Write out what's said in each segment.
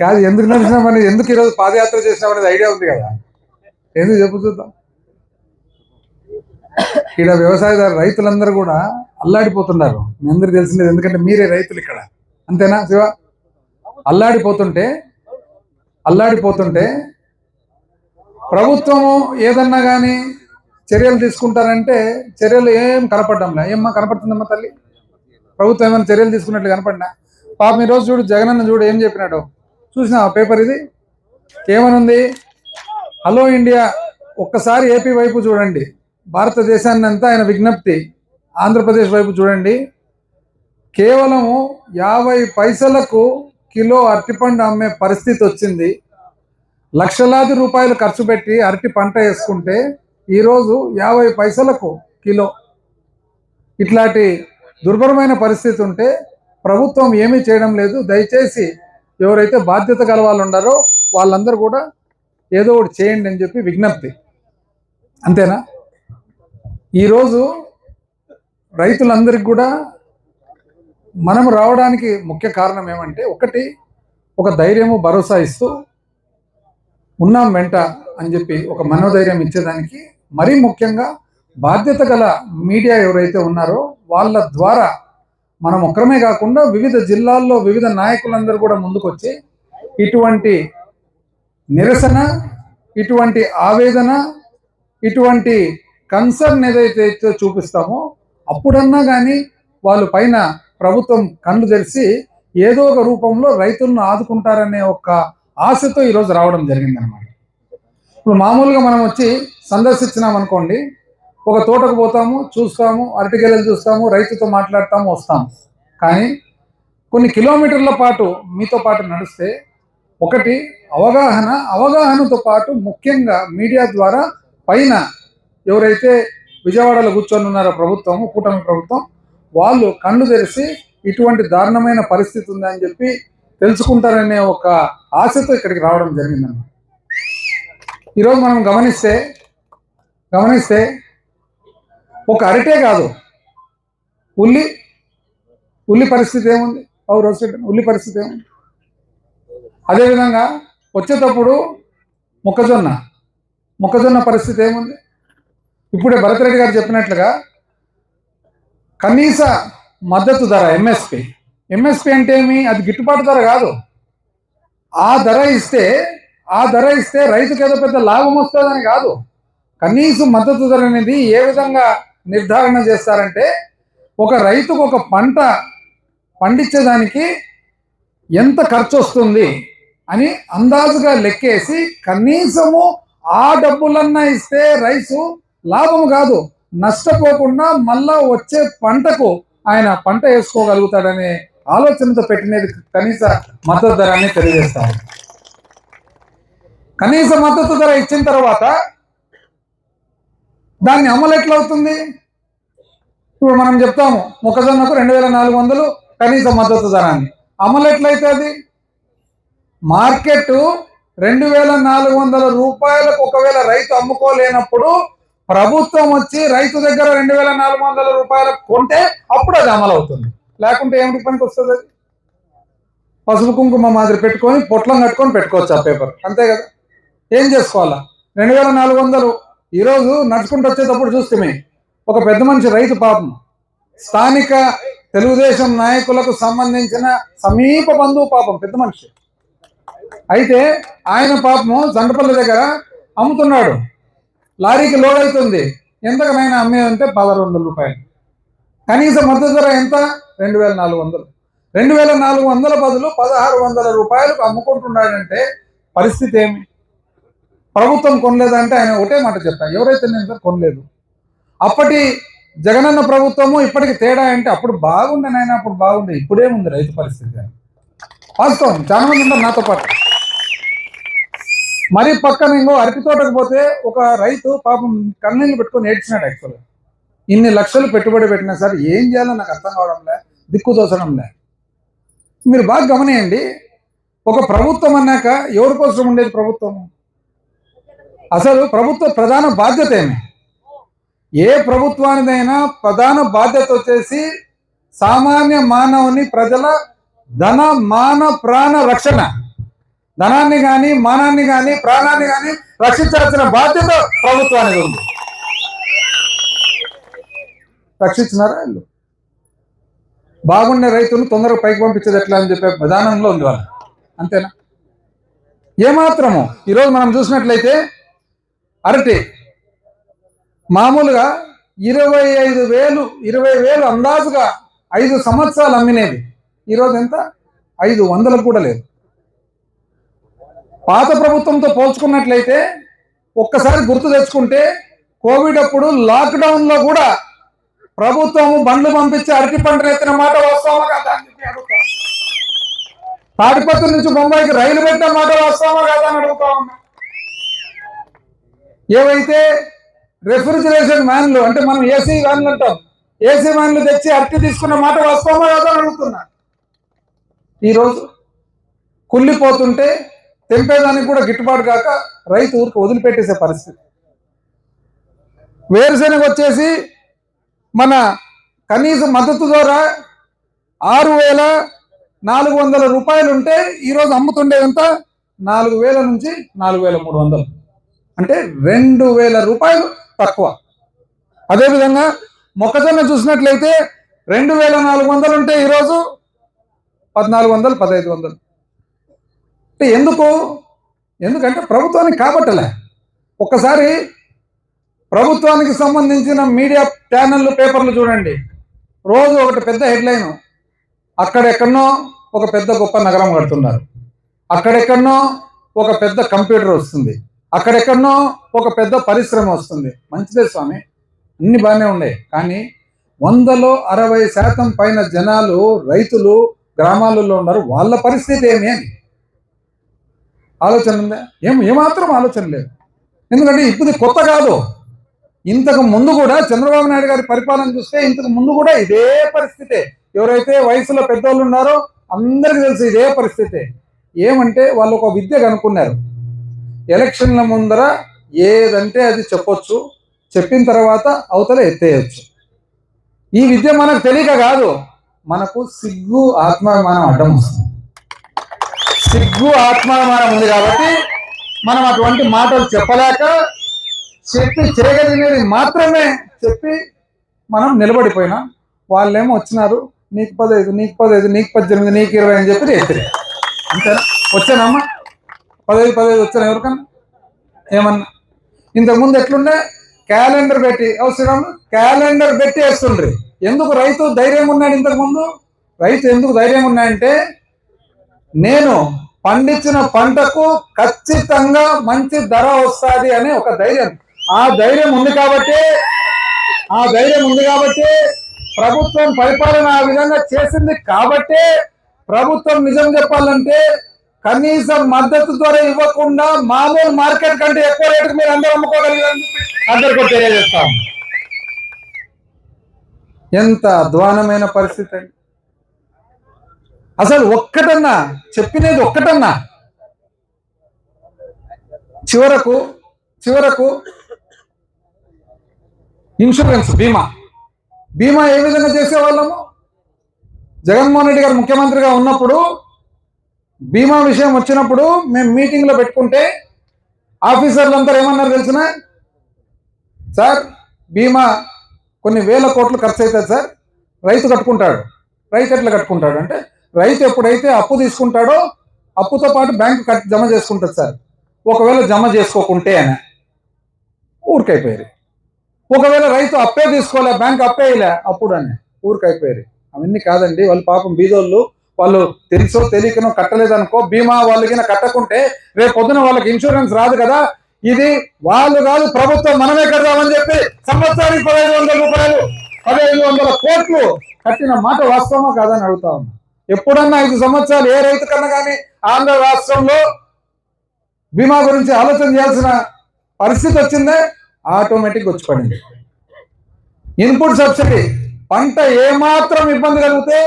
కాదు ఎందుకు నడిచినామని ఎందుకు ఈరోజు పాదయాత్ర చేసినామనేది ఐడియా ఉంది కదా. ఎందుకు చెప్పు చూద్దాం. ఇక్కడ వ్యవసాయదారు రైతులందరూ కూడా అల్లాడిపోతున్నారు. మీ అందరికి తెలిసింది ఎందుకంటే మీరే రైతులు ఇక్కడ. అంతేనా శివ? అల్లాడిపోతుంటే అల్లాడిపోతుంటే ప్రభుత్వము ఏదన్నా కానీ చర్యలు తీసుకుంటారంటే చర్యలు ఏం కనపడ్డంలే ఏమ్మా కనపడుతుందమ్మా తల్లి? ప్రభుత్వం ఏమైనా చర్యలు తీసుకున్నట్లు కనపడినా? పాపం ఈరోజు చూడు జగనన్న చూడు ఏం చెప్పినాడు? చూసిన పేపర్ ఇది? ఏమనుంది? హలో ఇండియా ఒక్కసారి ఏపీ వైపు చూడండి. భారతదేశాన్ని అంతా ఆయన విజ్ఞప్తి. ఆంధ్రప్రదేశ్ వైపు చూడండి. కేవలము యాభై పైసలకు కిలో అరటిపండు అమ్మే పరిస్థితి వచ్చింది. లక్షలాది రూపాయలు ఖర్చు పెట్టి అరటి పంట వేసుకుంటే ఈరోజు యాభై పైసలకు కిలో. ఇట్లాంటి దుర్భరమైన పరిస్థితి ఉంటే ప్రభుత్వం ఏమీ చేయడం లేదు. దయచేసి ఎవరైతే బాధ్యత గల వాళ్ళు వాళ్ళందరూ కూడా ఏదో ఒకటి చేయండి అని చెప్పి విజ్ఞప్తి. అంతేనా? ఈరోజు రైతులందరికీ కూడా మనం రావడానికి ముఖ్య కారణం ఏమంటే ఒకటి ఒక ధైర్యము భరోసా ఇస్తూ ఉన్నాం వెంట అని చెప్పి ఒక మనోధైర్యం ఇచ్చేదానికి మరీ ముఖ్యంగా బాధ్యత గల మీడియా ఎవరైతే ఉన్నారో వాళ్ళ ద్వారా మనం ఒక్కరమే కాకుండా వివిధ జిల్లాల్లో వివిధ నాయకులందరూ కూడా ముందుకొచ్చి ఇటువంటి నిరసన ఇటువంటి ఆవేదన ఇటువంటి కన్సర్న్ ఏదైతే అయితే చూపిస్తామో అప్పుడన్నా కానీ వాళ్ళు పైన ప్రభుత్వం కళ్ళు తెరిచి ఏదో ఒక రూపంలో రైతులను ఆదుకుంటారనే ఒక ఆశతో ఈరోజు రావడం జరిగిందనమాట ఇప్పుడు మామూలుగా మనం వచ్చి సందర్శించినాం అనుకోండి ఒక తోటకు పోతాము చూస్తాము అరటికెళ్ళలు చూస్తాము రైతుతో మాట్లాడతాము వస్తాము. కానీ కొన్ని కిలోమీటర్ల పాటు మీతో పాటు నడిస్తే ఒకటి అవగాహన అవగాహనతో పాటు ముఖ్యంగా మీడియా ద్వారా పైన ఎవరైతే విజయవాడలో కూర్చొని ఉన్నారో ప్రభుత్వం కూటమి ప్రభుత్వం వాళ్ళు కళ్ళు తెరిచి ఇటువంటి దారుణమైన పరిస్థితి ఉందని చెప్పి తెలుసుకుంటారనే ఒక ఆశతో ఇక్కడికి రావడం జరిగిందన్నమాట. ఈరోజు మనం గమనిస్తే గమనిస్తే ఒక అరటే కాదు. ఉల్లి ఉల్లి పరిస్థితి ఏముంది? పౌరు ఉల్లి పరిస్థితి ఏముంది? అదేవిధంగా వచ్చేటప్పుడు మొక్కజొన్న మొక్కజొన్న పరిస్థితి ఏముంది? ఇప్పుడే భరతరెడ్డి గారు చెప్పినట్లుగా కనీస మద్దతు ధర ఎంఎస్పి ఎంఎస్పి అంటే ఏమి? అది గిట్టుబాటు ధర కాదు. ఆ ధర ఇస్తే ఆ ధర ఇస్తే రైతుకు ఏదో పెద్ద లాభం వస్తుందని కాదు. కనీస మద్దతు ధర అనేది ఏ విధంగా నిర్ధారణ చేస్తారంటే ఒక రైతుకు ఒక పంట పండించేదానికి ఎంత ఖర్చు వస్తుంది అని అందాజుగా లెక్కేసి కనీసము ఆ డబ్బులన్నా ఇస్తే రైతు లాభం కాదు నష్టపోకుండా మళ్ళా వచ్చే పంటకు ఆయన పంట వేసుకోగలుగుతాడనే ఆలోచనతో పెట్టినది కనీస మద్దతు ధర అని తెలియజేస్తాము కనీస మద్దతు ధర ఇచ్చిన తర్వాత దాన్ని అమలు ఎట్లా అవుతుంది ఇప్పుడు మనం చెప్తాము మొక్కజొన్నకు రెండు వేల నాలుగు వందలు కనీస మద్దతు ధరాన్ని అమలు ఎట్లయితే అది? మార్కెట్ రెండు వేల నాలుగు వందల రూపాయలకు ఒకవేళ రైతు అమ్ముకోలేనప్పుడు ప్రభుత్వం వచ్చి రైతు దగ్గర రెండు వేల నాలుగు వందల రూపాయలకు కొంటే అప్పుడు అది అమలు అవుతుంది లేకుంటే ఏమిటి పనికి వస్తుంది? అది పసుపు కుంకుమ మాదిరి పెట్టుకొని పొట్లం కట్టుకొని పెట్టుకోవచ్చు ఆ పేపర్. అంతే కదా? ఏం చేసుకోవాలా? రెండు వేల నాలుగు వందలు ఈరోజు నడుచుకుంటూ వచ్చేటప్పుడు చూస్తే ఒక పెద్ద మనిషి రైతు పాపం. స్థానిక తెలుగుదేశం నాయకులకు సంబంధించిన సమీప బంధువు పాపం పెద్ద మనిషి. అయితే ఆయన పాపము జండపల్లి దగ్గర అమ్ముతున్నాడు. లారీకి లోడ్ అవుతుంది. ఎంతకనైనా అమ్మేదంటే పదహారు వందల రూపాయలు. కనీస మద్దతు ధర ఎంత? రెండు వేల నాలుగు వందలు. రెండు వేల నాలుగు వందల బదులు పదహారు వందల రూపాయలకు అమ్ముకుంటున్నాడంటే పరిస్థితి ఏమి? ప్రభుత్వం కొనలేదంటే ఆయన ఒకటే మాట చెప్తాను ఎవరైతే నేను సార్ కొనలేదు. అప్పటి జగనన్న ప్రభుత్వము ఇప్పటికి తేడా అంటే అప్పుడు బాగుండే నాయన అప్పుడు బాగుండే ఇప్పుడేముంది రైతు పరిస్థితి అని. వాస్తవం. చాలా మంది ఉన్నారు నాతో పాటు. మరి పక్కన ఇంకో అరటి తోటకు పోతే ఒక రైతు పాపం కన్నీళ్ళు పెట్టుకొని ఏడ్చినాడు యాక్చువల్గా ఇన్ని లక్షలు పెట్టుబడి పెట్టినా సార్ ఏం చేయాలో నాకు అర్థం కావడంలే దిక్కు తోచడంలే మీరు బాగా గమనియండి. ఒక ప్రభుత్వం అన్నాక ఎవరి కోసం ఉండేది ప్రభుత్వం అసలు ప్రభుత్వ ప్రధాన బాధ్యత ఏమి? ఏ ప్రభుత్వానిదైనా ప్రధాన బాధ్యత వచ్చేసి సామాన్య మానవుని ప్రజల ధన మాన ప్రాణ రక్షణ. ధనాన్ని కానీ మానాన్ని కానీ ప్రాణాన్ని కానీ రక్షించాల్సిన బాధ్యత ప్రభుత్వానికి ఉంది. రక్షించినారా వీళ్ళు? బాగుండే రైతును తొందరగా పైకి పంపించేది ఎట్లా అని చెప్పే విధానంలో ఉంది వాళ్ళు. అంతేనా? ఏమాత్రము? ఈరోజు మనం చూసినట్లయితే అరటి. మామూలుగా ఇరవై ఐదు వేలు ఇరవై వేలు అందాజుగా ఐదు సంవత్సరాలు అమ్మినేది. ఈరోజు ఎంత? ఐదు వందలకు కూడా లేదు. పాత ప్రభుత్వంతో పోల్చుకున్నట్లయితే ఒక్కసారి గుర్తు తెచ్చుకుంటే కోవిడ్ అప్పుడు లాక్డౌన్లో కూడా ప్రభుత్వము బండ్లు పంపించి అరటి పంటలు ఎత్తిన మాట వస్తామా కదా అని అడుగుతా తాడిపత్రి నుంచి బొంబాయికి రైలు పెట్టిన మాట వస్తామా కదా అని అడుగుతా ఉన్నా. ఏవైతే రెఫ్రిజిరేషన్ వ్యాన్లు అంటే మనం ఏసీ వ్యాన్లు అంటాం ఏసీ వ్యాన్లు తెచ్చి అరటి తీసుకున్న మాట వాస్తవమా కాదా అడుగుతున్నా. ఈరోజు కుళ్ళిపోతుంటే తెంపేదానికి కూడా గిట్టుబాటు కాక రైతు ఊరికి వదిలిపెట్టేసే పరిస్థితి. వేరుశెనగ వచ్చేసి మన కనీస మద్దతు ద్వారా ఆరు వేల నాలుగు వందల రూపాయలు ఉంటే ఈరోజు అమ్ముతుండేదంత నాలుగు వేల నుంచి నాలుగు వేల మూడు వందలు. అంటే రెండు వేల రూపాయలు తక్కువ. అదేవిధంగా మొక్కజొన్న చూసినట్లయితే రెండు వేల నాలుగు వందలు ఉంటే ఈరోజు పద్నాలుగు వందలు పదహైదు వందలు. అంటే ఎందుకు? ఎందుకంటే ప్రభుత్వానికి కాబట్టలే. ఒక్కసారి ప్రభుత్వానికి సంబంధించిన మీడియా ఛానళ్ళు పేపర్లు చూడండి. రోజు ఒకటి పెద్ద హెడ్లైన్. అక్కడెక్కడనో ఒక పెద్ద గొప్ప నగరం కడుతున్నారు. అక్కడెక్కడనో ఒక పెద్ద కంప్యూటర్ వస్తుంది. అక్కడెక్కడనో ఒక పెద్ద పరిశ్రమ వస్తుంది. మంచిదే స్వామి. అన్ని బాగానే ఉన్నాయి. కానీ వందలో అరవై శాతం పైన జనాలు రైతులు గ్రామాలలో ఉన్నారు. వాళ్ళ పరిస్థితి ఏమి అని. ఆలోచన ఉందా? ఏం ఏమాత్రం ఆలోచన లేదు. ఎందుకంటే ఇప్పుడు కొత్త కాదు. ఇంతకు ముందు కూడా చంద్రబాబు నాయుడు గారి పరిపాలన చూస్తే ఇంతకు ముందు కూడా ఇదే పరిస్థితే. ఎవరైతే వయసులో పెద్దోళ్ళు ఉన్నారో అందరికీ తెలుసు ఇదే పరిస్థితే. ఏమంటే వాళ్ళు ఒక విద్య కనుక్కున్నారు ఎలక్షన్ల ముందర ఏదంటే అది చెప్పొచ్చు. చెప్పిన తర్వాత అవతల ఎత్తేయచ్చు. ఈ విద్య మనకు తెలియక కాదు మనకు సిగ్గు ఆత్మాభిమానం అడ్డం వస్తుంది. సిగ్గు ఆత్మాభిమానం ఉంది కాబట్టి మనం అటువంటి మాటలు చెప్పలేక చెప్పి చేయగలిగినది మాత్రమే చెప్పి మనం నిలబడిపోయినాం వాళ్ళేమో వచ్చినారు నీకు పదహైదు నీకు పదహైదు నీకు పద్దెనిమిది నీకు ఇరవై అని చెప్పి ఎత్తిరే. అంతేనా? వచ్చానమ్మా. పదహైదు పదహైదు వచ్చారు ఎవరికన్నా? ఏమన్నా? ఇంతకుముందు ఎట్లుండే? క్యాలెండర్ పెట్టి అవసరం క్యాలెండర్ పెట్టి వేస్తుండ్రి. ఎందుకు రైతు ధైర్యం ఉన్నాడు ఇంతకుముందు రైతు ఎందుకు ధైర్యం ఉన్నాయంటే నేను పండించిన పంటకు ఖచ్చితంగా మంచి ధర వస్తుంది అనే ఒక ధైర్యం. ఆ ధైర్యం ఉంది కాబట్టి ఆ ధైర్యం ఉంది కాబట్టి ప్రభుత్వం పరిపాలన ఆ విధంగా చేసింది కాబట్టి ప్రభుత్వం నిజం చెప్పాలంటే కనీసం మద్దతు ధర ఇవ్వకుండా మామూలు మార్కెట్ కంటే ఎక్కువ రేటుకు మీరు అందరూ అమ్ముకోగలిగారని అందరికీ తెలియజేస్తాం. ఎంత అధ్వానమైన పరిస్థితి అండి. అసలు ఒక్కటన్నా చెప్పినది ఒక్కటన్నా. చివరకు చివరకు ఇన్సూరెన్స్ బీమా. బీమా ఏ విధంగా చేసేవాళ్ళము? జగన్మోహన్ రెడ్డి గారు ముఖ్యమంత్రిగా ఉన్నప్పుడు బీమా విషయం వచ్చినప్పుడు మేము మీటింగ్లో పెట్టుకుంటే ఆఫీసర్లంతా ఏమన్నారు తెలిసిన? సార్ బీమా కొన్ని వేల కోట్లు ఖర్చు అవుతుంది సార్. రైతు కట్టుకుంటాడు. రైతు ఎట్లా కట్టుకుంటాడు అంటే రైతు ఎప్పుడైతే అప్పు తీసుకుంటాడో అప్పుతో పాటు బ్యాంకు కట్ జమ చేసుకుంటుంది సార్. ఒకవేళ జమ చేసుకోకుంటే అని. ఊరికైపోయారు ఒకవేళ రైతు అప్పే తీసుకోలే బ్యాంక్ అప్పేయలే అప్పుడు అని. ఊరికైపోయారు అవన్నీ కాదండి వాళ్ళు పాపం బీదోళ్ళు. వాళ్ళు తెలుసో తెలియకనో కట్టలేదనుకో బీమా వాళ్ళకి కట్టకుంటే రేపు పొద్దున వాళ్ళకి ఇన్సూరెన్స్ రాదు కదా. ఇది వాళ్ళు కాదు ప్రభుత్వం మనమే కడదామని చెప్పి సంవత్సరానికి పదహైదు వందల రూపాయలు పదహైదు వందల కోట్లు కట్టిన మాట వాస్తవమా కాదని అడుగుతా ఉన్నా. ఎప్పుడన్నా ఐదు సంవత్సరాలు ఏ రైతు కన్నా కానీ ఆంధ్ర రాష్ట్రంలో బీమా గురించి ఆలోచన చేయాల్సిన పరిస్థితి వచ్చిందే ఆటోమేటిక్ వచ్చి పడింది. ఇన్పుట్ సబ్సిడీ పంట ఏమాత్రం ఇబ్బంది కలిగితే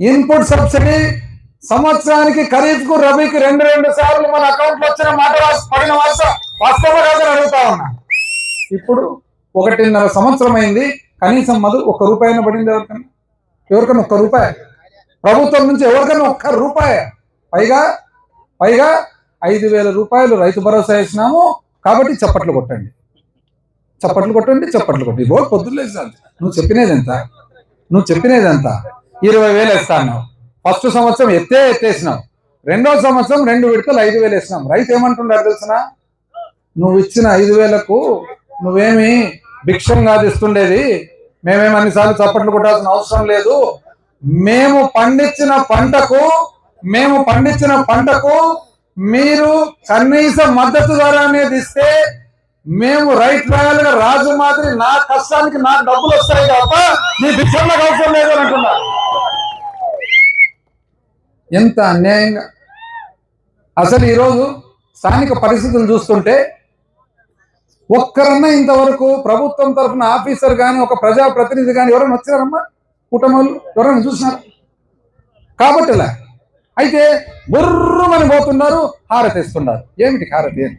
ఇన్పుట్ సబ్సిడీ సంవత్సరానికి ఖరీఫ్కు రబీకి రెండు రెండు సార్లు మన అకౌంట్లో వచ్చిన మాట పడిన వాస వాస్తవ రాదని అడుగుతా ఉన్నా. ఇప్పుడు ఒకటిన్నర సంవత్సరం అయింది కనీసం మధు ఒక్క రూపాయి పడింది ఎవరికన్నా ఎవరికన్నా ఒక్క రూపాయి? ప్రభుత్వం నుంచి ఎవరికైనా ఒక్క రూపాయి? పైగా పైగా ఐదు వేల రూపాయలు రైతు భరోసా ఇచ్చినాము కాబట్టి చప్పట్లు కొట్టండి. చప్పట్లు కొట్టండి చప్పట్లు కొట్టండి. బోర్డు పొద్దున్న సార్. నువ్వు చెప్పినది ఎంత? నువ్వు చెప్పినది ఎంత? ఇరవై వేలు ఇస్తాను. ఫస్ట్ సంవత్సరం ఎత్తే ఎత్తేసినావు రెండో సంవత్సరం రెండు విడతలు ఐదు వేలు వేసినాం. రైతు ఏమంటున్నారు తెలిసిన? నువ్వు ఇచ్చిన ఐదు వేలకు నువ్వేమి భిక్షం కాదు ఇస్తుండేది. మేమేమి అన్నిసార్లు చప్పట్లు కొట్టాల్సిన అవసరం లేదు. మేము పండించిన పంటకు మేము పండించిన పంటకు మీరు కనీస మద్దతు ధర అనేది ఇస్తే మేము రైట్ రాయాలిగా రాజు మాదిరి నా కష్టానికి నాకు డబ్బులు వస్తాయి తప్ప మీ భిక్షంలో అవసరం లేదు అని అంటున్నారు. ఎంత అన్యాయంగా? అసలు ఈరోజు స్థానిక పరిస్థితులు చూస్తుంటే ఒక్కరన్నా ఇంతవరకు ప్రభుత్వం తరఫున ఆఫీసర్ కానీ ఒక ప్రజాప్రతినిధి కానీ ఎవరైనా వచ్చారమ్మా కుటుంబాలు ఎవరైనా చూసినారు? కాబట్టి ఇలా అయితే బుర్రమని పోతున్నారు హారతి ఇస్తున్నారు ఏమిటి హారతి? అని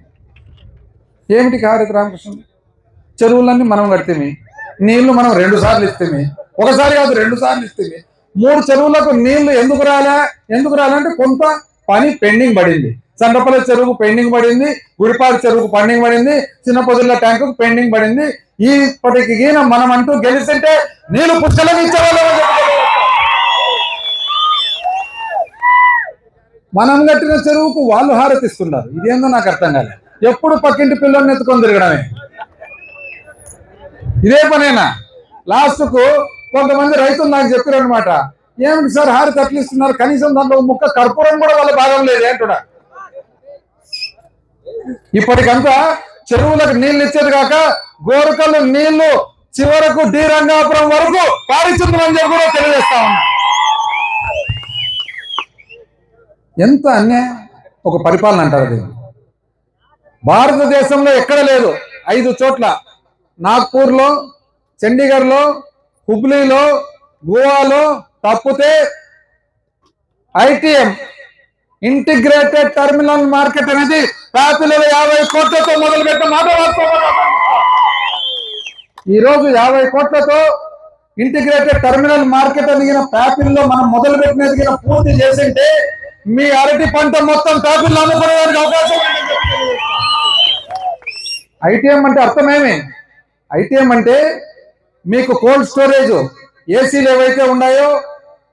ఏమిటి హారతి రామకృష్ణ? చెరువులన్నీ మనం కడితేమి? నీళ్ళు మనం రెండు సార్లు ఇస్తేమి? ఒకసారి కాదు రెండు సార్లు ఇస్తేమి? మూడు చెరువులకు నీళ్ళు ఎందుకు రాలే? ఎందుకు రాలంటే కొంత పని పెండింగ్ పడింది. సండపల్లి చెరువుకు పెండింగ్ పడింది గుడిపాడు చెరువుకు పెండింగ్ పడింది చిన్న పొదుల ట్యాంకుకు పెండింగ్ పడింది. ఈ ఇప్పటికి గీన మనం అంటూ గెలిస్తుంటే నీళ్ళు పుచ్చలకు ఇచ్చేవాళ్ళం మనం కట్టిన చెరువుకు వాళ్ళు హారతిస్తున్నారు. ఇదేందో నాకు అర్థం కాలేదు ఎప్పుడు పక్కింటి పిల్లల్ని ఎత్తుకొని తిరగడమే? ఇదే పనేనా? లాస్ట్కు కొంతమంది రైతులు నాకు చెప్పారు అనమాట ఏమిటి సార్ హారి తట్లిస్తున్నారు కనీసం దాంట్లో ముక్క కర్పూరం కూడా వాళ్ళ భాగం లేదు అంటున్నా. ఇప్పటికంతా చెరువులకు నీళ్ళు ఇచ్చేది కాక గోరకలు నీళ్ళు చివరకు డి రంగాపురం వరకు పారిశుద్ధ్యం కూడా తెలియజేస్తా ఉన్నా. ఎంత అన్యాయం? ఒక పరిపాలన అంటారు అది. భారతదేశంలో ఎక్కడ లేదు. ఐదు చోట్ల. నాగ్పూర్లో చండీగఢ్లో హుబ్లీలో గోవాలో తప్పితే ఐటీఎం ఇంటిగ్రేటెడ్ టెర్మినల్ మార్కెట్ అనేది ప్యాపిలలో యాభై కోట్లతో మొదలుపెట్టిన మాట వాస్తవం. ఈ యాభై కోట్లతో ఇంటిగ్రేటెడ్ టెర్మినల్ మార్కెట్ అడిగిన ప్యాపిల్లో మనం మొదలు పెట్టినది పూర్తి చేసింటే మీ అరటి పంట మొత్తం ప్యాపిల్లో అమ్ముకునేదానికి అవకాశం ఐటీఎం అంటే అర్థమేమి ఐటీఎం అంటే మీకు కోల్డ్ స్టోరేజ్ ఏసీలు ఏవైతే ఉన్నాయో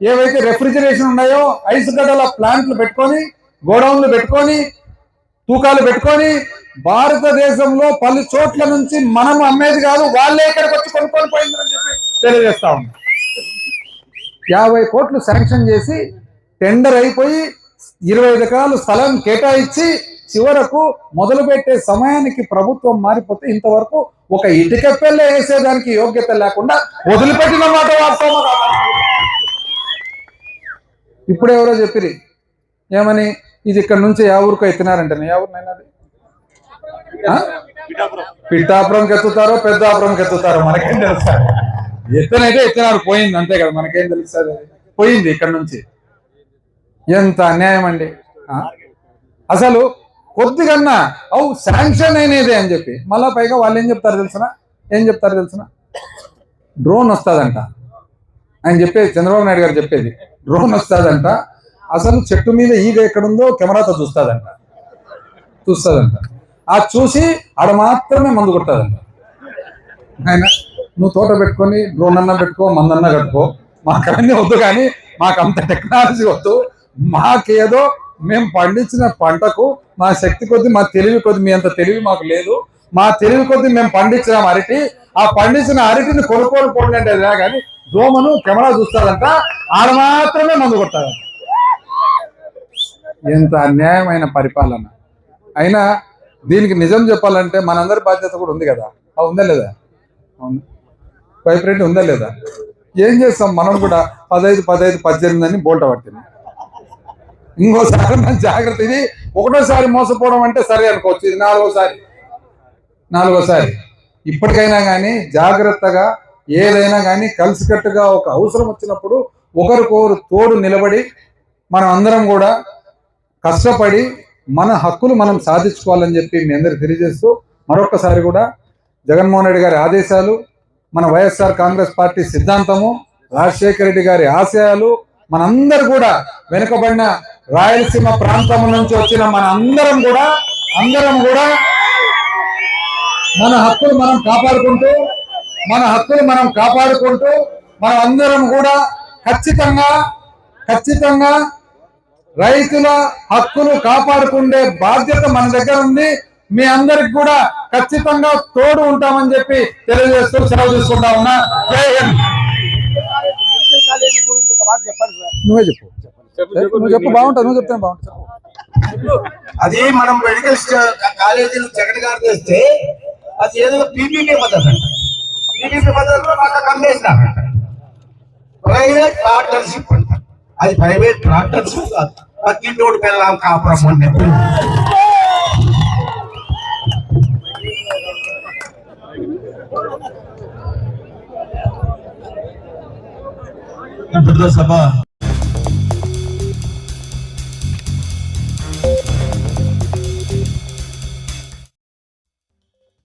ఏవైతే రెఫ్రిజిరేషన్ ఉన్నాయో ఐస్ గడ్డల ప్లాంట్లు పెట్టుకొని గోడౌన్లు పెట్టుకొని తూకాలు పెట్టుకొని భారతదేశంలో పలు చోట్ల నుంచి మనం అమ్మేది కాదు వాళ్ళే ఇక్కడికి వచ్చి కొనుక్కొని పోయిందని చెప్పి తెలియజేస్తా ఉన్నాం. యాభై కోట్లు శాంక్షన్ చేసి టెండర్ అయిపోయి ఇరవై ఐదు ఎకరాలు స్థలం కేటాయించి చివరకు మొదలుపెట్టే సమయానికి ప్రభుత్వం మారిపోతే ఇంతవరకు ఒక ఇటుక పెళ్ళ వేసేదానికి యోగ్యత లేకుండా వదిలిపెట్టిన మాట వాస్తవం ఇప్పుడు ఎవరో చెప్పిరి ఏమని? ఇది ఇక్కడ నుంచి యా ఊరికి ఎత్తినారంటే యా ఊరినైనా అది? ఎత్తుతారో పెద్దాపురంకి ఎత్తుతారో మనకేం తెలుస్తారు ఎత్తనైతే ఎత్తినారు. పోయింది. అంతే కదా. మనకేం తెలుస్తుంది పోయింది ఇక్కడ నుంచి. ఎంత అన్యాయం అండి. అసలు కొద్దిగన్నా అవు శాంక్షన్ అయినదే అని చెప్పి. మళ్ళా పైగా వాళ్ళు ఏం చెప్తారు తెలిసిన ఏం చెప్తారు తెలిసిన డ్రోన్ వస్తుందంట. ఆయన చెప్పేది చంద్రబాబు నాయుడు గారు చెప్పేది డ్రోన్ వస్తుందంట. అసలు చెట్టు మీద ఈగ ఎక్కడుందో కెమెరాతో చూస్తుందంట. చూస్తుందంట. ఆ చూసి ఆడ మాత్రమే మందు కొట్టదంట ఆయన నువ్వు తోట పెట్టుకొని డ్రోన్ అన్నా పెట్టుకో మందన్నా కట్టుకో. మాకు అవన్నీ వద్దు కానీ మాకు అంత టెక్నాలజీ వద్దు. మాకేదో మేము పండించిన పంటకు మా శక్తి కొద్ది మా తెలివి కొద్ది మీ అంత తెలివి మాకు లేదు. మా తెలివి కొద్ది మేము పండించినాం అరటి. ఆ పండించిన అరటిని కొనుక్కోని పోండి అంటే అదే కానీ దోమను కెమెరా చూస్తారంట ఆడ మాత్రమే మందు కొట్టారంట ఎంత అన్యాయమైన పరిపాలన. అయినా దీనికి నిజం చెప్పాలంటే మనందరి బాధ్యత కూడా ఉంది కదా. ఆ ఉందా లేదా? అవును. వైబ్రేట్ ఉందా లేదా? ఏం చేస్తాం? మనం కూడా పదహైదు పదహైదు పద్దెనిమిది అని బోల్ట పట్టింది ఇంకోసారి మన జాగ్రత్త ఇది. ఒకటోసారి మోసపోవడం అంటే సరే అనుకోవచ్చు. ఇది నాలుగోసారి. నాలుగోసారి. ఇప్పటికైనా కానీ జాగ్రత్తగా ఏదైనా కానీ కలిసికట్టుగా ఒక అవసరం వచ్చినప్పుడు ఒకరికొకరు తోడు నిలబడి మనం అందరం కూడా కష్టపడి మన హక్కులు మనం సాధించుకోవాలని చెప్పి మీ అందరికి తెలియజేస్తూ మరొకసారి కూడా జగన్మోహన్ రెడ్డి గారి ఆదేశాలు మన వైఎస్ఆర్ కాంగ్రెస్ పార్టీ సిద్ధాంతము రాజశేఖర రెడ్డి గారి ఆశయాలు మనందరూ కూడా వెనుకబడిన రాయలసీమ ప్రాంతం నుంచి వచ్చిన మన అందరం కూడా అందరం కూడా మన హక్కులు మనం కాపాడుకుంటూ మన హక్కులు మనం కాపాడుకుంటూ మనం అందరం కూడా ఖచ్చితంగా ఖచ్చితంగా రైతుల హక్కులు కాపాడుకునే బాధ్యత మన దగ్గర ఉంది. మీ అందరికి కూడా ఖచ్చితంగా తోడు ఉంటామని చెప్పి తెలియజేస్తూ సెలవు తీసుకుంటా ఉన్నా. జై హింద్ మెడికల్ కాలేజీ గురించి ఒక మాట చెప్పండి సార్ నువ్వే చెప్పు. నువ్వు చెప్పు బాగుంటుంది నువ్వు చెప్తే బాగుంటుంది అది మనం మెడికల్ కాలేజీలు జగన్ గారు తెస్తే అది ఏదో పీపీపీ పద్ధతి అంట. పీపీపీ పద్ధతిలో మాకు కమ్మేసినారంట ప్రైవేట్ పార్ట్నర్షిప్ అంట. అది ప్రైవేట్ పార్ట్నర్షిప్ కాదు. పక్కింటోడు పిల్లలం కాపురం అని ಬಿಡದ ಸಭಾ